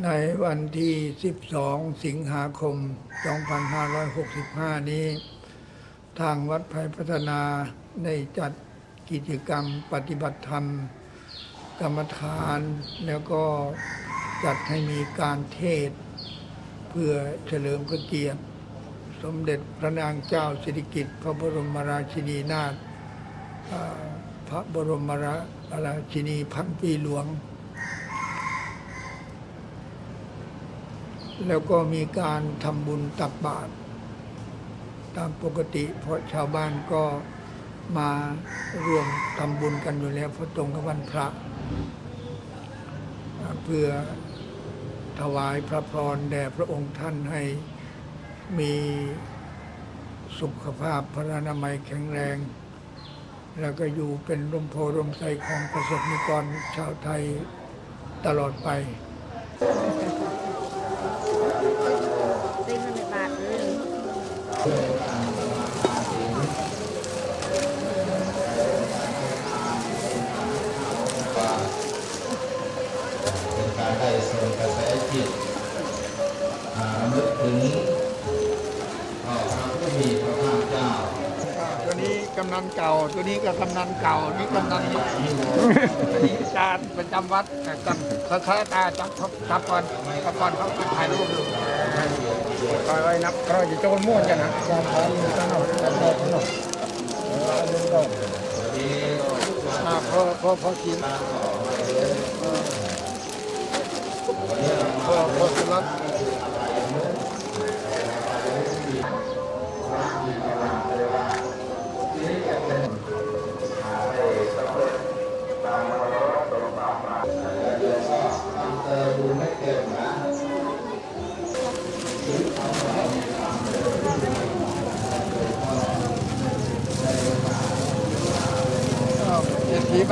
ในวันที่ 12 สิงหาคม 2565 นี้ ทางวัดไผ่พัฒนาได้จัดกิจกรรมปฏิบัติธรรม กรรมฐาน แล้วก็จัดให้มีการเทศ เพื่อเฉลิมพระเกียรติ สมเด็จพระนางเจ้าสิริกิติ์พระบรมราชินีนาถพระบรมราชินีพันปีหลวง แล้วก็มีการทำบุญตักบาตรตามปกติเพราะชาวบ้านก็มารวมทำบุญกันอยู่แล้วเพราะตรงกับวันพระ เพื่อถวายพระพรแด่พระองค์ท่านให้มีสุขภาพพระนามัยแข็งแรง แล้วก็อยู่เป็นร่มโพร่มใสของประสบนิกรชาวไทยตลอดไปิ้งมันในบาทเลยเป็นการได้ส่งกระแสจิตนึกถึงพระผู้มีพระภาคเจ้าตัวนี้กำนันเก่า ตัวนี้ก็กำนันเก่า นี่กำนันใหม่ตัวนี้อาจารย์ประจำวัดแต่จำเขาเขาตาจับเขาจับก่อนจับก่อนเขาถ่ายรูปอยู่คอย ไว้นับเราจะโจนม่วนกันนะจอมพร้อมกันหน่อกนอกพอพอพอกิน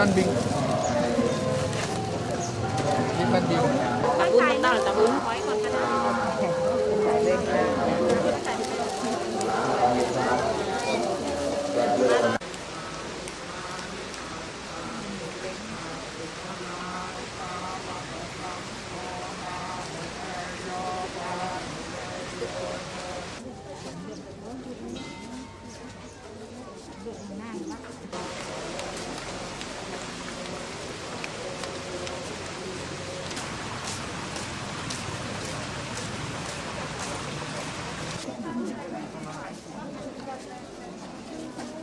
Văn Bình Kim Văn Bình Bán là uống khói Thank you. Thank you.